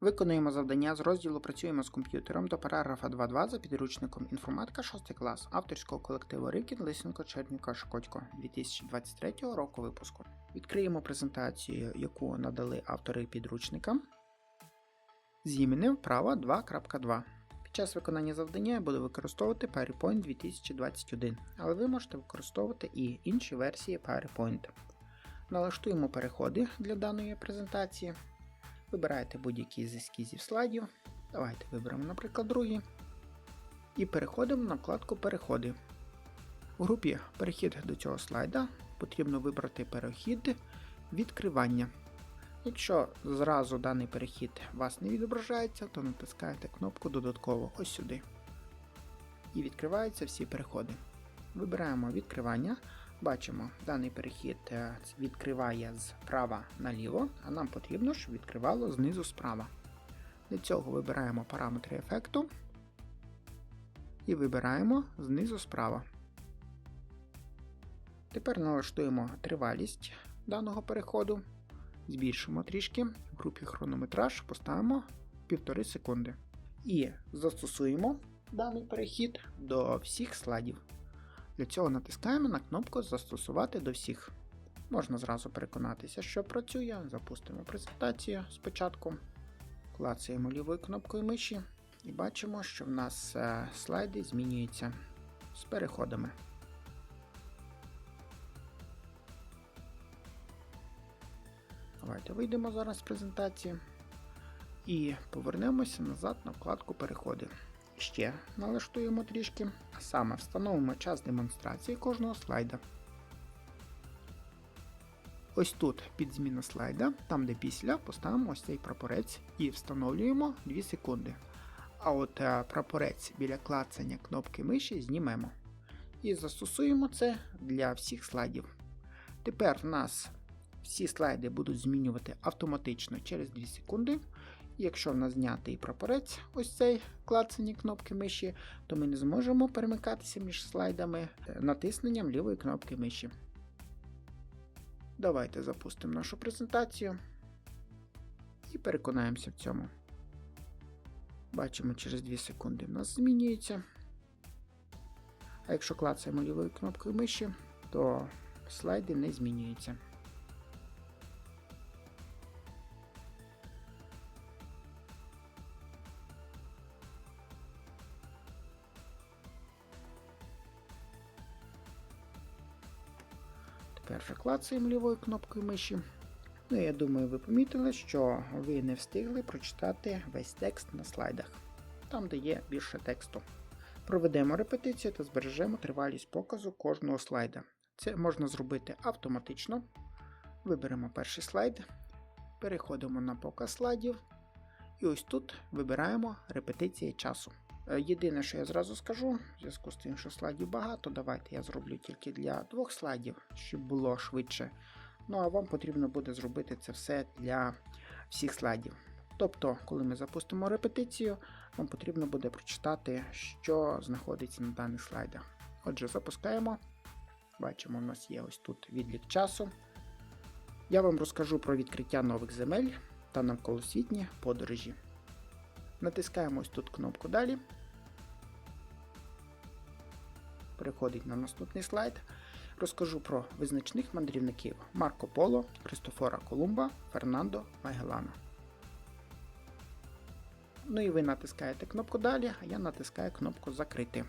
Виконуємо завдання з розділу Працюємо з комп'ютером до параграфа 2.2 за підручником Інформатика 6 клас авторського колективу Рикін Лисенко Чернюка Шкодько 2023 року випуску. Відкриємо презентацію, яку надали автори підручника з іменем вправа 2.2. Під час виконання завдання я буду використовувати PowerPoint 2021, але ви можете використовувати і інші версії PowerPoint. Налаштуємо переходи для даної презентації. Вибираєте будь-який з ескізів слайдів. Давайте виберемо, наприклад, другий. І переходимо на вкладку Переходи. У групі Перехід до цього слайда потрібно вибрати перехід відкривання. Якщо зразу даний перехід вас не відображається, то натискаєте кнопку Додатково ось сюди. І відкриваються всі переходи. Вибираємо відкривання. Бачимо, даний перехід е, відкриває з права наліво, а нам потрібно, щоб відкривало знизу справа. Для цього вибираємо параметри ефекту і вибираємо знизу справа. Тепер налаштуємо тривалість даного переходу, збільшимо трішки, в групі хронометраж поставимо 1,5 секунди. І застосуємо даний перехід до всіх слайдів. Для цього натискаємо на кнопку Застосувати до всіх. Можна зразу переконатися, що працює. Запустимо презентацію спочатку. Клацаємо лівою кнопкою миші і бачимо, що в нас е, слайди змінюються з переходами. Давайте вийдемо зараз з презентації і повернемося назад на вкладку Переходи. Ще налаштуємо трішки, саме встановимо час демонстрації кожного слайда. Ось тут під зміна слайда, там де після, поставимо ось цей прапорець і встановлюємо 2 секунди. А от е, прапорець біля клацання кнопки миші знімемо. І застосуємо це для всіх слайдів. Тепер в нас всі слайди будуть змінювати автоматично через 2 секунди. Якщо в нас знятий прапорець, ось цей клацані кнопки миші, то ми не зможемо перемикатися між слайдами натисненням лівої кнопки миші. Давайте запустимо нашу презентацію і переконаємося в цьому. Бачимо, через 2 секунди в нас змінюється. А якщо клацаємо лівою кнопкою миші, то слайди не змінюються. Тепер вже клацаємо лівою кнопкою миші. Ну, я думаю, ви помітили, що ви не встигли прочитати весь текст на слайдах, там, де є більше тексту. Проведемо репетицію та збережемо тривалість показу кожного слайда. Це можна зробити автоматично. Виберемо перший слайд, переходимо на показ слайдів. І ось тут вибираємо репетиція часу. Е, Єдине, що я зразу скажу, в зв'язку з тим, що слайдів багато, давайте я зроблю тільки для двох слайдів, щоб було швидше. Ну а вам потрібно буде зробити це все для всіх слайдів. Тобто, коли ми запустимо репетицію, вам потрібно буде прочитати, що знаходиться на даних слайдах. Отже, запускаємо. Бачимо, у нас є ось тут відлік часу. Я вам розкажу про відкриття нових земель та навколосвітні подорожі. Натискаємо ось тут кнопку Далі. Переходить на наступний слайд. Розкажу про визначних мандрівників Марко Поло, Христофора Колумба, Фернандо Магеллана. Ну і ви натискаєте кнопку Далі, а я натискаю кнопку Закрити.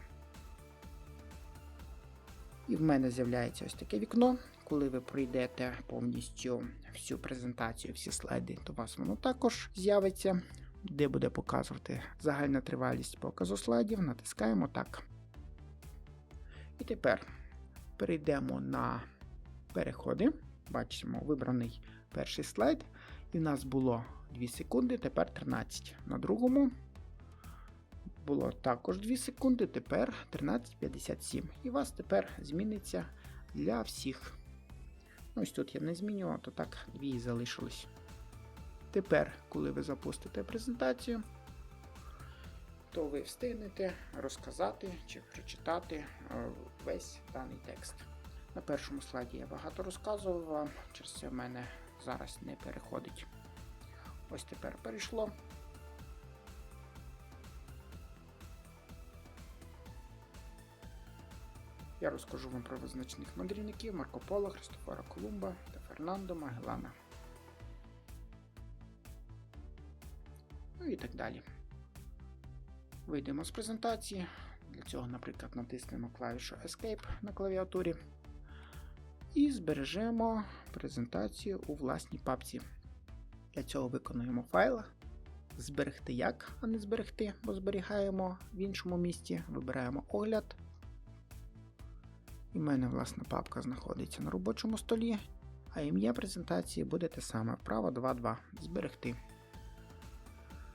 І в мене з'являється ось таке вікно. Коли ви пройдете повністю всю презентацію, всі слайди, то у вас воно також з'явиться, де буде показувати загальна тривалість показу слайдів. Натискаємо так. І тепер перейдемо на переходи. Бачимо вибраний перший слайд. І в нас було 2 секунди, тепер 13. На другому було також 2 секунди, тепер 13.57. І у вас тепер зміниться для всіх. Ось тут я не змінював, то так дві залишилось. Тепер, коли ви запустите презентацію, то ви встигнете розказати чи прочитати е, весь даний текст. На першому слайді я багато розказував вам, через це в мене зараз не переходить. Ось тепер перейшло. Я розкажу вам про визначних мандрівників Марко Поло, Христофора Колумба та Фернандо Магелана. Ну і так далі. Вийдемо з презентації. Для цього, наприклад, натиснемо клавішу Escape на клавіатурі. І збережемо презентацію у власній папці. Для цього виконуємо файл. Зберегти як, а не зберегти, бо зберігаємо в іншому місці. Вибираємо огляд. І в мене власна папка знаходиться на робочому столі, а ім'я презентації буде те саме вправо 2.2. Зберегти.